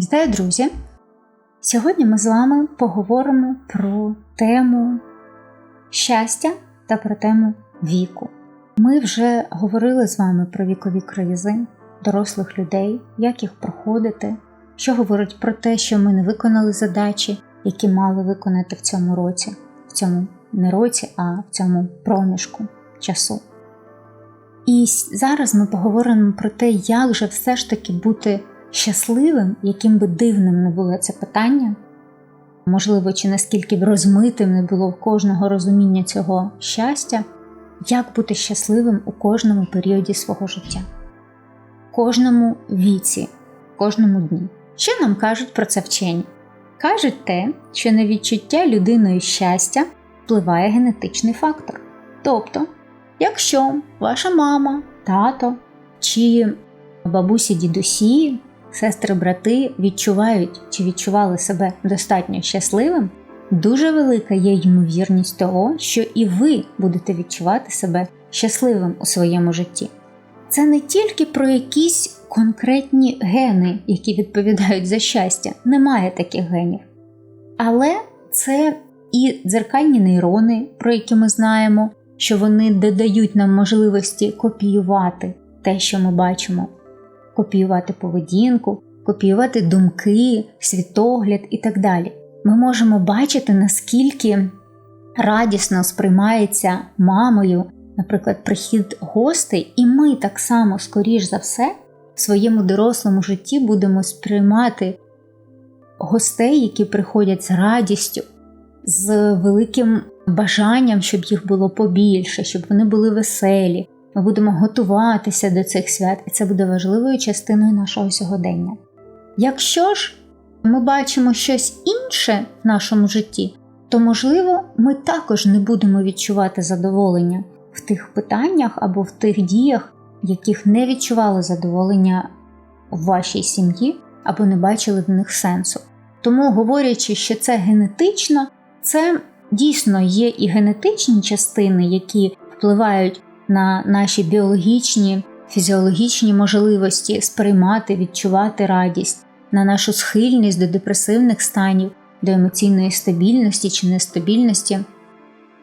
Вітаю, друзі! Сьогодні ми з вами поговоримо про тему щастя та про тему віку. Ми вже говорили з вами про вікові кризи дорослих людей, як їх проходити, що говорить про те, що ми не виконали задачі, які мали виконати в цьому році, в цьому не році, а в цьому проміжку часу. І зараз ми поговоримо про те, як же все ж таки бути щасливим, яким би дивним не було це питання, можливо, чи наскільки б розмитим не було в кожного розуміння цього щастя, як бути щасливим у кожному періоді свого життя, кожному віці, кожному дні. Що нам кажуть про це вчені? Кажуть те, що на відчуття людиною щастя впливає генетичний фактор. Тобто, якщо ваша мама, тато чи бабусі дідусі сестри-брати відчувають чи відчували себе достатньо щасливим, дуже велика є ймовірність того, що і ви будете відчувати себе щасливим у своєму житті. Це не тільки про якісь конкретні гени, які відповідають за щастя, немає таких генів. Але це і дзеркальні нейрони, про які ми знаємо, що вони додають нам можливості копіювати те, що ми бачимо копіювати поведінку, копіювати думки, світогляд і так далі. Ми можемо бачити, наскільки радісно сприймається мамою, наприклад, прихід гостей, і ми так само, скоріш за все, в своєму дорослому житті будемо сприймати гостей, які приходять з радістю, з великим бажанням, щоб їх було побільше, щоб вони були веселі, ми будемо готуватися до цих свят, і це буде важливою частиною нашого сьогодення. Якщо ж ми бачимо щось інше в нашому житті, то, можливо, ми також не будемо відчувати задоволення в тих питаннях або в тих діях, яких не відчували задоволення в вашій сім'ї або не бачили в них сенсу. Тому, говорячи, що це генетично, це дійсно є і генетичні частини, які впливають на наші біологічні, фізіологічні можливості сприймати, відчувати радість, на нашу схильність до депресивних станів, до емоційної стабільності чи нестабільності.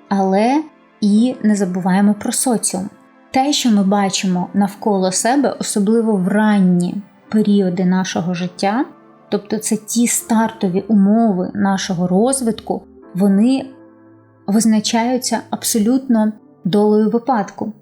Але і не забуваємо про соціум. Те, що ми бачимо навколо себе, особливо в ранні періоди нашого життя, тобто це ті стартові умови нашого розвитку, вони визначаються абсолютно долею випадку.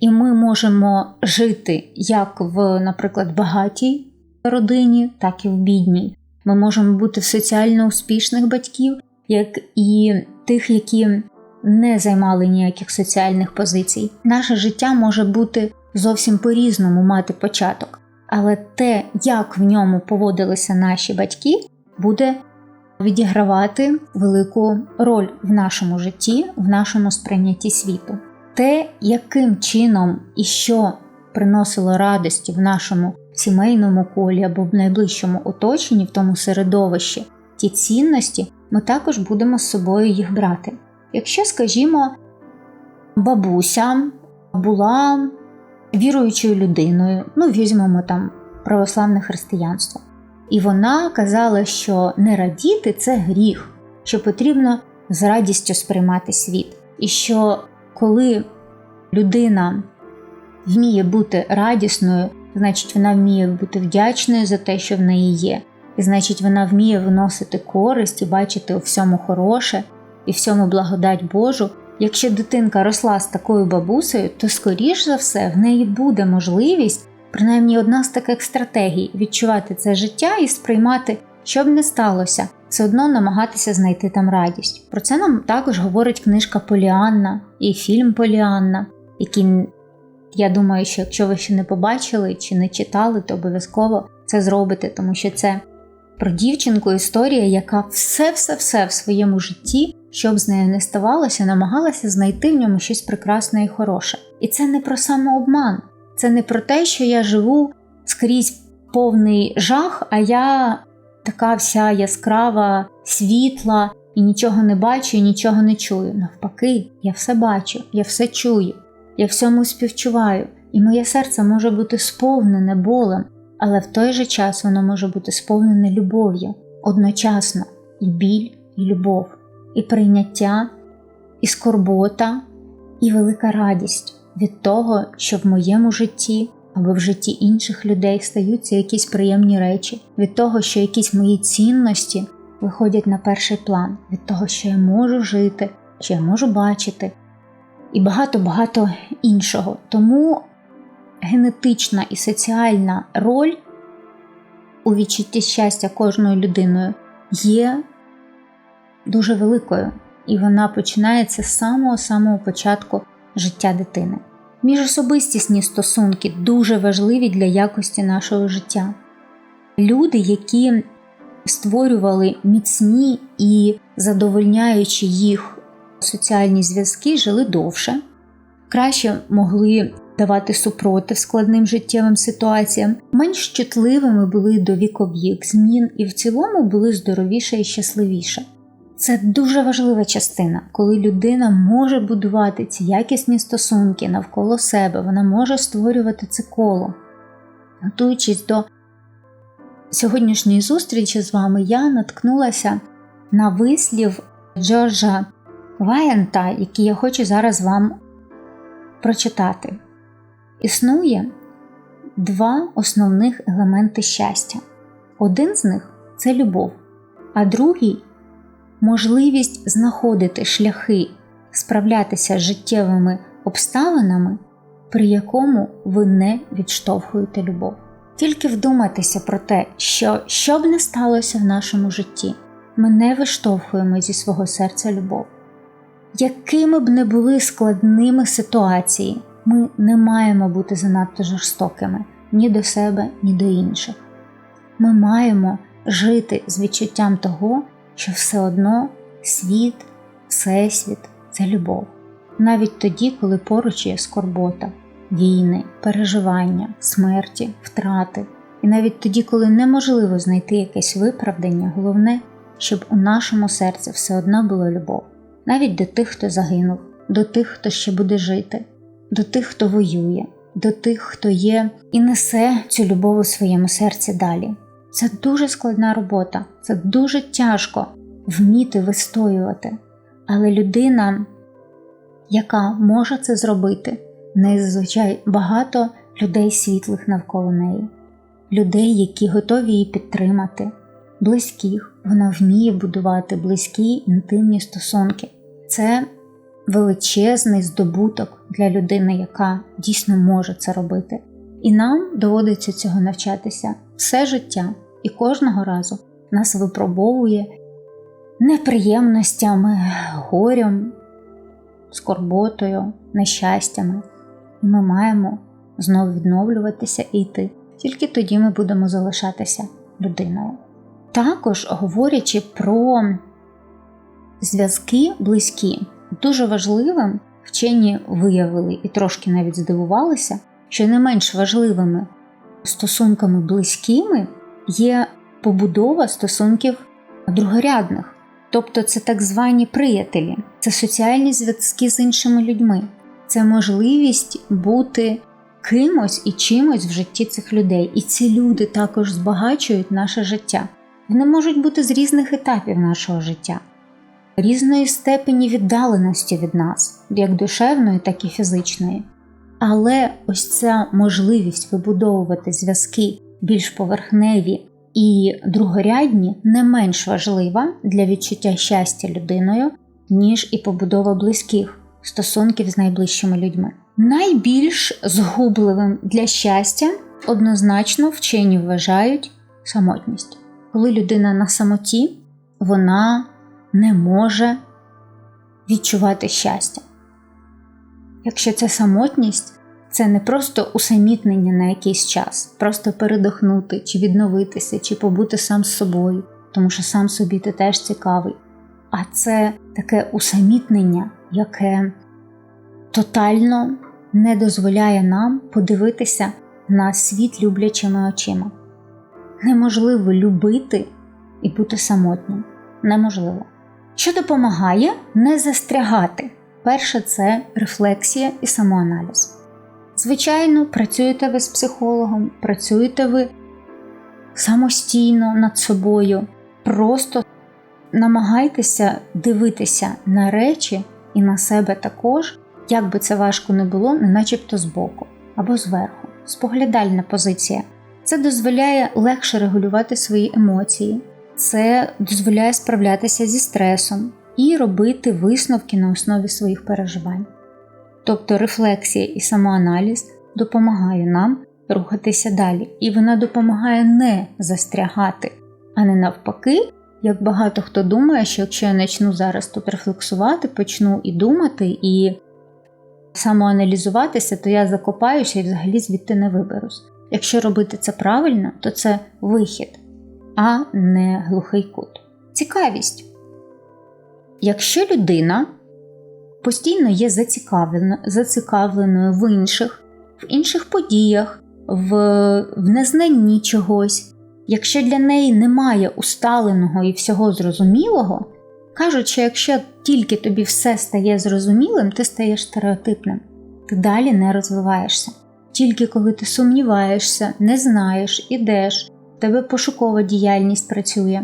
І ми можемо жити як в, наприклад, багатій родині, так і в бідній. Ми можемо бути в соціально успішних батьків, як і тих, які не займали ніяких соціальних позицій. Наше життя може бути зовсім по-різному мати початок, але те, як в ньому поводилися наші батьки, буде відігравати велику роль в нашому житті, в нашому сприйнятті світу те, яким чином і що приносило радості в нашому сімейному колі або в найближчому оточенні, в тому середовищі, ті цінності, ми також будемо з собою їх брати. Якщо, скажімо, бабуся була віруючою людиною, ну візьмемо там православне християнство, і вона казала, що не радіти це гріх, що потрібно з радістю сприймати світ, і що коли людина вміє бути радісною, значить вона вміє бути вдячною за те, що в неї є. І значить, вона вміє виносити користь і бачити у всьому хороше і всьому благодать Божу. Якщо дитинка росла з такою бабусею, то скоріш за все в неї буде можливість, принаймні одна з таких стратегій, відчувати це життя і сприймати, що б не сталося, все одно намагатися знайти там радість. Про це нам також говорить книжка Поліанна і фільм Поліанна, які, я думаю, що якщо ви ще не побачили чи не читали, то обов'язково це зробите, тому що це про дівчинку історія, яка все-все-все в своєму житті, що б з нею не ставалося, намагалася знайти в ньому щось прекрасне і хороше. І це не про самообман, це не про те, що я живу скрізь повний жах, а я така вся яскрава, світла, і нічого не бачу, і нічого не чую. Навпаки, я все бачу, я все чую, я всьому співчуваю, і моє серце може бути сповнене болем, але в той же час воно може бути сповнене любов'ю одночасно і біль, і любов, і прийняття, і скорбота, і велика радість від того, що в моєму житті або в житті інших людей стаються якісь приємні речі, від того, що якісь мої цінності виходять на перший план, від того, що я можу жити, що я можу бачити, і багато-багато іншого. Тому генетична і соціальна роль у відчутті щастя кожною людиною є дуже великою, і вона починається з самого-самого початку життя дитини. Міжособистісні стосунки дуже важливі для якості нашого життя. Люди, які створювали міцні і задовольняючи їх соціальні зв'язки, жили довше, краще могли давати супротив складним життєвим ситуаціям, менш чутливими були до вікових змін і в цілому були здоровіше і щасливіше. Це дуже важлива частина, коли людина може будувати ці якісні стосунки навколо себе, вона може створювати це коло. Готуючись до сьогоднішньої зустрічі з вами, я наткнулася на вислів Джорджа Ваєнта, який я хочу зараз вам прочитати. Існує два основних елементи щастя. Один з них це любов, а другий можливість знаходити шляхи справлятися з життєвими обставинами, при якому ви не відштовхуєте любов. Тільки вдумайтеся про те, що що б не сталося в нашому житті, ми не виштовхуємо зі свого серця любов. Якими б не були складними ситуації, ми не маємо бути занадто жорстокими ні до себе, ні до інших. Ми маємо жити з відчуттям того, що все одно світ, всесвіт це любов. Навіть тоді, коли поруч є скорбота, війни, переживання, смерті, втрати. І навіть тоді, коли неможливо знайти якесь виправдання, головне, щоб у нашому серці все одно була любов, навіть до тих, хто загинув, до тих, хто ще буде жити, до тих, хто воює, до тих, хто є і несе цю любов у своєму серці далі. Це дуже складна робота, це дуже тяжко вміти вистоювати. Але людина, яка може це зробити, зазвичай багато людей світлих навколо неї, людей, які готові її підтримати, близьких, вона вміє будувати близькі інтимні стосунки. Це величезний здобуток для людини, яка дійсно може це робити. І нам доводиться цього навчатися все життя і кожного разу нас випробовує неприємностями, горем, скорботою, нещастями. Ми маємо знову відновлюватися і йти. Тільки тоді ми будемо залишатися людиною. Також говорячи про зв'язки близькі, дуже важливим вчені виявили і трошки навіть здивувалися, що не менш важливими стосунками близькими є побудова стосунків другорядних, тобто це так звані приятелі, це соціальні зв'язки з іншими людьми, це можливість бути кимось і чимось в житті цих людей. І ці люди також збагачують наше життя. Вони можуть бути з різних етапів нашого життя, різної степені віддаленості від нас, як душевної, так і фізичної. Але ось ця можливість вибудовувати зв'язки більш поверхневі і другорядні не менш важлива для відчуття щастя людиною, ніж і побудова близьких стосунків з найближчими людьми. Найбільш згубливим для щастя однозначно вчені вважають самотність. Коли людина на самоті, вона не може відчувати щастя. Якщо це самотність, це не просто усамітнення на якийсь час, просто передохнути, чи відновитися, чи побути сам з собою, тому що сам собі ти теж цікавий. А це таке усамітнення, яке тотально не дозволяє нам подивитися на світ люблячими очима. Неможливо любити і бути самотнім. Неможливо. Що допомагає не застрягати. Перше це рефлексія і самоаналіз. Звичайно, працюєте ви з психологом, працюєте ви самостійно над собою. Просто намагайтеся дивитися на речі і на себе також, як би це важко не було, не начебто збоку або зверху. Споглядальна позиція. Це дозволяє легше регулювати свої емоції, це дозволяє справлятися зі стресом і робити висновки на основі своїх переживань. Тобто рефлексія і самоаналіз допомагає нам рухатися далі, і вона допомагає не застрягати, а не навпаки, як багато хто думає, що якщо я почну зараз тут рефлексувати, почну і думати, і самоаналізуватися, то я закопаюся і взагалі звідти не виберусь. Якщо робити це правильно, то це вихід, а не глухий кут. Цікавість. Якщо людина постійно є зацікавленою в інших, в інших подіях, в, в незнанні чогось, якщо для неї немає усталеного і всього зрозумілого, кажуть, що якщо тільки тобі все стає зрозумілим, ти стаєш стереотипним, ти далі не розвиваєшся. Тільки коли ти сумніваєшся, не знаєш, ідеш, тебе пошукова діяльність працює,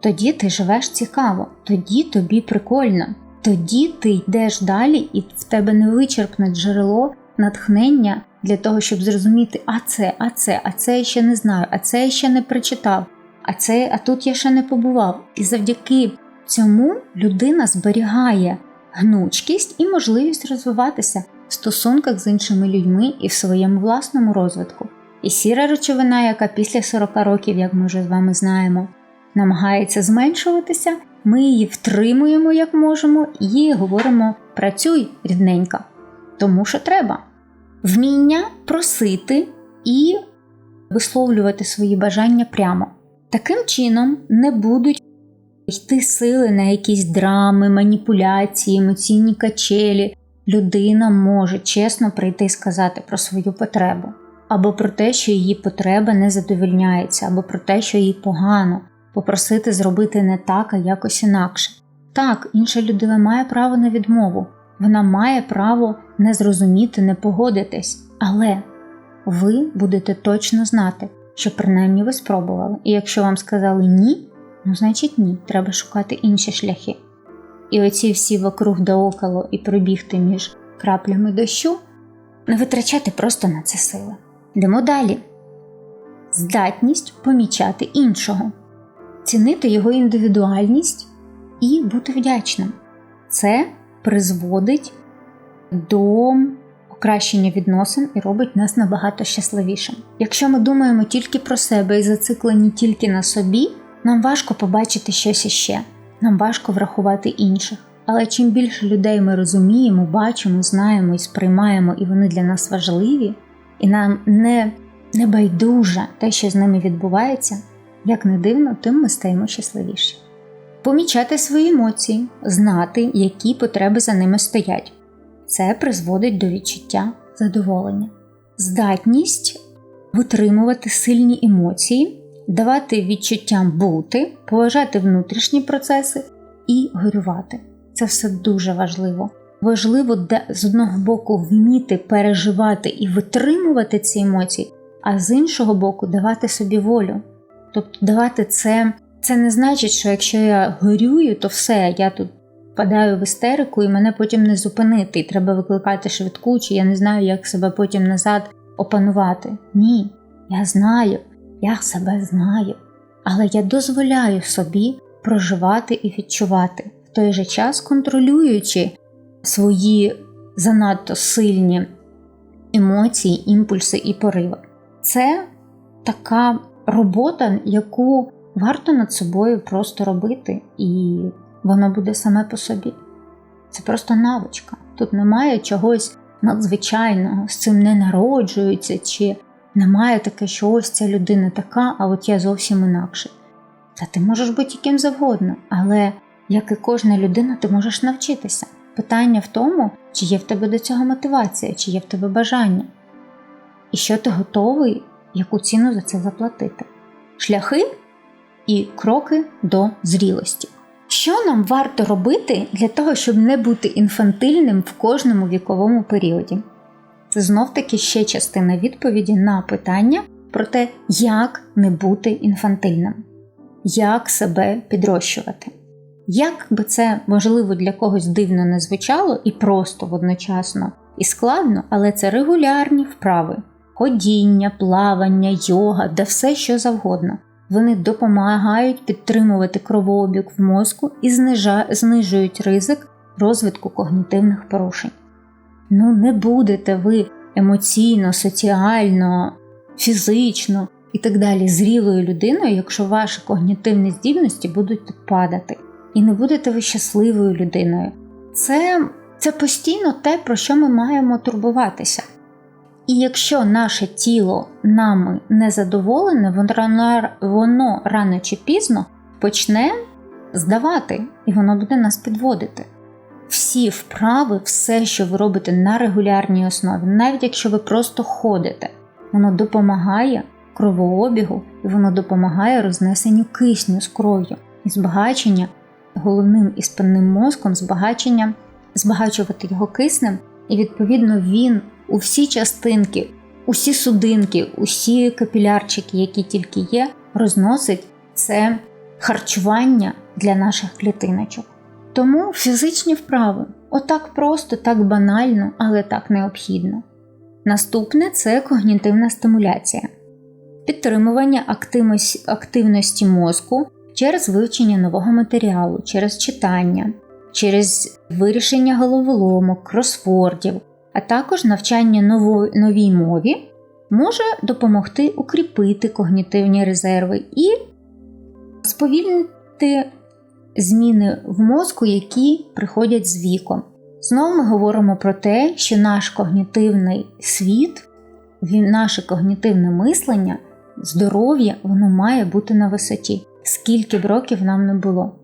тоді ти живеш цікаво, тоді тобі прикольно, тоді ти йдеш далі і в тебе невичерпне джерело натхнення для того, щоб зрозуміти, а це, а це, а це я ще не знаю, а це я ще не прочитав, а це, а тут я ще не побував. І завдяки цьому людина зберігає гнучкість і можливість розвиватися в стосунках з іншими людьми і в своєму власному розвитку. І сіра речовина, яка після 40 років, як ми вже з вами знаємо, намагається зменшуватися, ми її втримуємо як можемо і говоримо працюй рідненька, тому що треба. Вміння просити і висловлювати свої бажання прямо. Таким чином не будуть йти сили на якісь драми, маніпуляції, емоційні качелі. Людина може чесно прийти і сказати про свою потребу, або про те, що її потреба не задовільняється, або про те, що їй погано, попросити зробити не так, а якось інакше. Так, інша людина має право на відмову, вона має право не зрозуміти, не погодитись, але ви будете точно знати, що принаймні ви спробували. І якщо вам сказали ні, ну значить ні, треба шукати інші шляхи. І оці всі вокруг да около і пробігти між краплями дощу, не витрачати просто на це сили. Йдемо далі. Здатність помічати іншого, цінити його індивідуальність і бути вдячним. Це призводить до покращення відносин і робить нас набагато щасливішим. Якщо ми думаємо тільки про себе і зациклені тільки на собі, нам важко побачити щось іще, нам важко врахувати інших. Але чим більше людей ми розуміємо, бачимо, знаємо і сприймаємо, і вони для нас важливі, і нам не, не байдуже те, що з ними відбувається, як не дивно, тим ми стаємо щасливіші. Помічати свої емоції, знати, які потреби за ними стоять. Це призводить до відчуття задоволення, здатність витримувати сильні емоції, давати відчуттям бути, поважати внутрішні процеси і горювати. Це все дуже важливо. Важливо де, з одного боку вміти переживати і витримувати ці емоції, а з іншого боку, давати собі волю. Тобто давати це, це не значить, що якщо я горюю, то все, я тут впадаю в істерику і мене потім не зупинити, і треба викликати швидку, чи я не знаю, як себе потім назад опанувати. Ні, я знаю, я себе знаю, але я дозволяю собі проживати і відчувати, в той же час контролюючи свої занадто сильні емоції, імпульси і пориви. Це така робота, яку варто над собою просто робити, і воно буде саме по собі. Це просто навичка. Тут немає чогось надзвичайного, з цим не народжується, чи немає таке, що ось ця людина така, а от я зовсім інакше. Та ти можеш бути яким завгодно, але як і кожна людина, ти можеш навчитися. Питання в тому, чи є в тебе до цього мотивація, чи є в тебе бажання, і що ти готовий, яку ціну за це заплатити. Шляхи і кроки до зрілості. Що нам варто робити для того, щоб не бути інфантильним в кожному віковому періоді? Це знов таки ще частина відповіді на питання, про те, як не бути інфантильним, як себе підрощувати. Як би це можливо для когось дивно не звучало і просто водночасно і складно, але це регулярні вправи, ходіння, плавання, йога, да все що завгодно. Вони допомагають підтримувати кровообіг в мозку і знижують ризик розвитку когнітивних порушень. Ну, не будете ви емоційно, соціально, фізично і так далі зрілою людиною, якщо ваші когнітивні здібності будуть падати. І не будете ви щасливою людиною. Це, Це постійно те, про що ми маємо турбуватися. І якщо наше тіло нами не задоволене, воно, воно рано чи пізно почне здавати, і воно буде нас підводити. Всі вправи, все, що ви робите на регулярній основі, навіть якщо ви просто ходите, воно допомагає кровообігу і воно допомагає рознесенню кисню з кров'ю і збагачення головним і спинним мозком, збагачення, збагачувати його киснем, і відповідно він у всі частинки, усі судинки, усі капілярчики, які тільки є, розносить це харчування для наших клітиночок. Тому фізичні вправи отак просто, так банально, але так необхідно. Наступне це когнітивна стимуляція, підтримування активності мозку через вивчення нового матеріалу, через читання, через вирішення головоломок, кросвордів, а також навчання новій мові може допомогти укріпити когнітивні резерви і сповільнити зміни в мозку, які приходять з віком. Знову ми говоримо про те, що наш когнітивний світ, наше когнітивне мислення, здоров'я, воно має бути на висоті, скільки б років нам не було.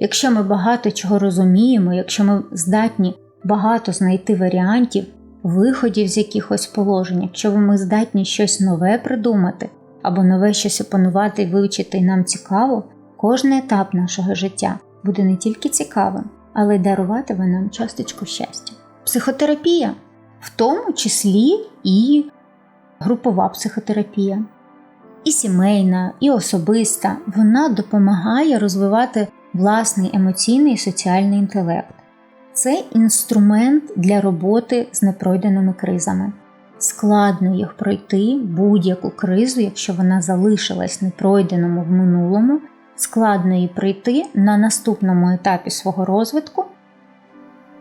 Якщо ми багато чого розуміємо, якщо ми здатні багато знайти варіантів, виходів з якихось положень, якщо ми здатні щось нове придумати або нове щось опанувати і вивчити, і нам цікаво, кожен етап нашого життя буде не тільки цікавим, але й даруватиме нам часточку щастя. Психотерапія, в тому числі і групова психотерапія, і сімейна, і особиста, вона допомагає розвивати власний емоційний і соціальний інтелект. Це інструмент для роботи з непройденими кризами. Складно їх пройти будь-яку кризу, якщо вона залишилась непройденому в минулому, складно її пройти на наступному етапі свого розвитку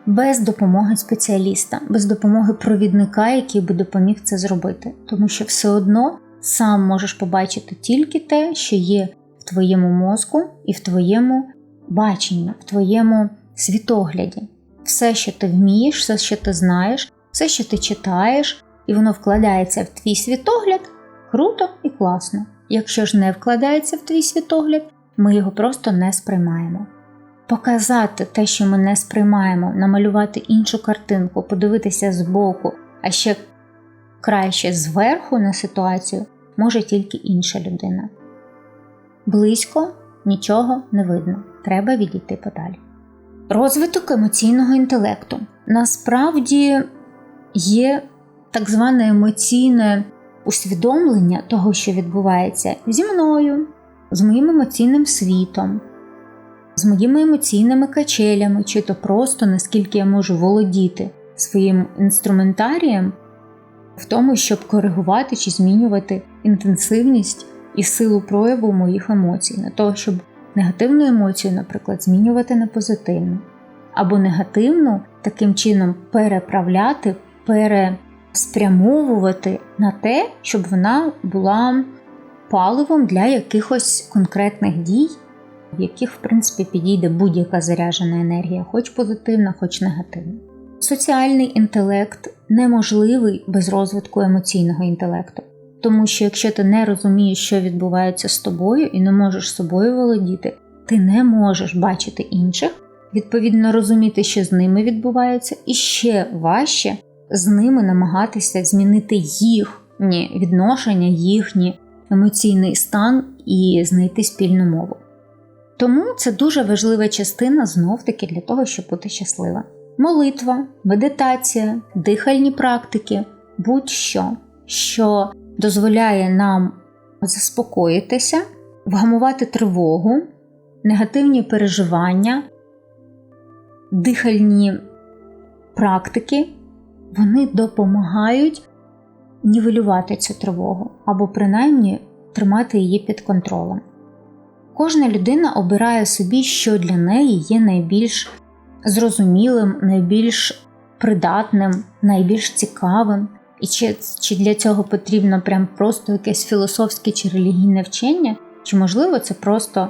без допомоги спеціаліста, без допомоги провідника, який би допоміг це зробити. Тому що все одно сам можеш побачити тільки те, що є в твоєму мозку і в твоєму баченні, в твоєму світогляді все, що ти вмієш, все, що ти знаєш, все, що ти читаєш, і воно вкладається в твій світогляд, круто і класно. Якщо ж не вкладається в твій світогляд, ми його просто не сприймаємо. Показати те, що ми не сприймаємо, намалювати іншу картинку, подивитися збоку, а ще краще зверху на ситуацію може тільки інша людина. Близько нічого не видно, треба відійти подалі. Розвиток емоційного інтелекту. Насправді є так зване емоційне усвідомлення того, що відбувається зі мною, з моїм емоційним світом, з моїми емоційними качелями, чи то просто наскільки я можу володіти своїм інструментарієм в тому, щоб коригувати чи змінювати інтенсивність і силу прояву моїх емоцій, на того, щоб негативну емоцію, наприклад, змінювати на позитивну, або негативну таким чином переправляти, переспрямовувати на те, щоб вона була паливом для якихось конкретних дій, в яких, в принципі, підійде будь-яка заряджена енергія, хоч позитивна, хоч негативна. Соціальний інтелект неможливий без розвитку емоційного інтелекту. Тому що якщо ти не розумієш, що відбувається з тобою, і не можеш собою володіти, ти не можеш бачити інших, відповідно розуміти, що з ними відбувається, і ще важче з ними намагатися змінити їхні відношення, їхній емоційний стан і знайти спільну мову. Тому це дуже важлива частина знов-таки для того, щоб бути щаслива. Молитва, медитація, дихальні практики, будь-що, що дозволяє нам заспокоїтися, вгамувати тривогу, негативні переживання, дихальні практики, вони допомагають нівелювати цю тривогу або принаймні тримати її під контролем. Кожна людина обирає собі, що для неї є найбільш зрозумілим, найбільш придатним, найбільш цікавим. І чи, чи для цього потрібно прям просто якесь філософське чи релігійне вчення, чи можливо це просто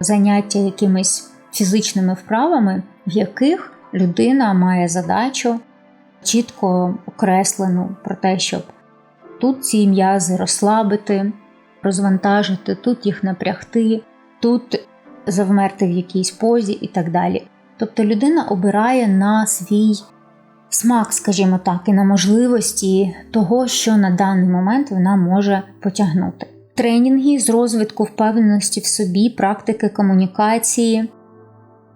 заняття якимись фізичними вправами, в яких людина має задачу чітко окреслену про те, щоб тут ці м'язи розслабити, розвантажити, тут їх напрягти, тут завмерти в якійсь позі і так далі. Тобто людина обирає на свій смак, скажімо так, і на можливості того, що на даний момент вона може потягнути. Тренінги з розвитку впевненості в собі, практики комунікації,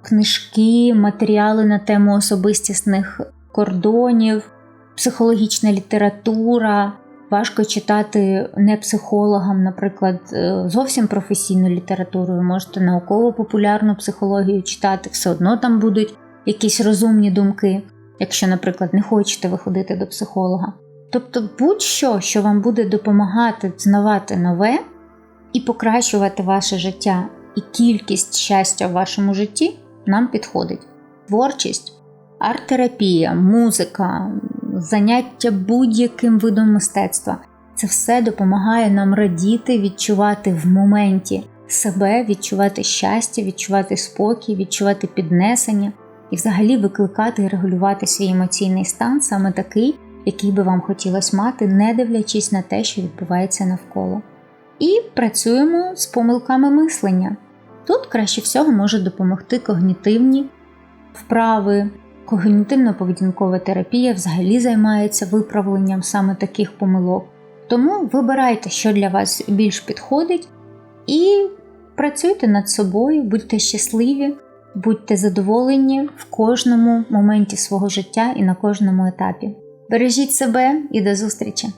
книжки, матеріали на тему особистісних кордонів, психологічна література. Важко читати не психологам, наприклад, е, зовсім професійну літературу, ви можете науково-популярну психологію читати, все одно там будуть якісь розумні думки, якщо, наприклад, не хочете виходити до психолога. Тобто, будь-що, що вам буде допомагати знавати нове і покращувати ваше життя і кількість щастя в вашому житті, нам підходить. Творчість, арт-терапія, музика, заняття будь-яким видом мистецтва це все допомагає нам радіти, відчувати в моменті себе, відчувати щастя, відчувати спокій, відчувати піднесення і взагалі викликати і регулювати свій емоційний стан саме такий, який би вам хотілося мати, не дивлячись на те, що відбувається навколо. І працюємо з помилками мислення. Тут краще всього може допомогти когнітивні вправи. Когнітивно-поведінкова терапія взагалі займається виправленням саме таких помилок. Тому вибирайте, що для вас більш підходить, і працюйте над собою, будьте щасливі, будьте задоволені в кожному моменті свого життя і на кожному етапі. Бережіть себе і до зустрічі!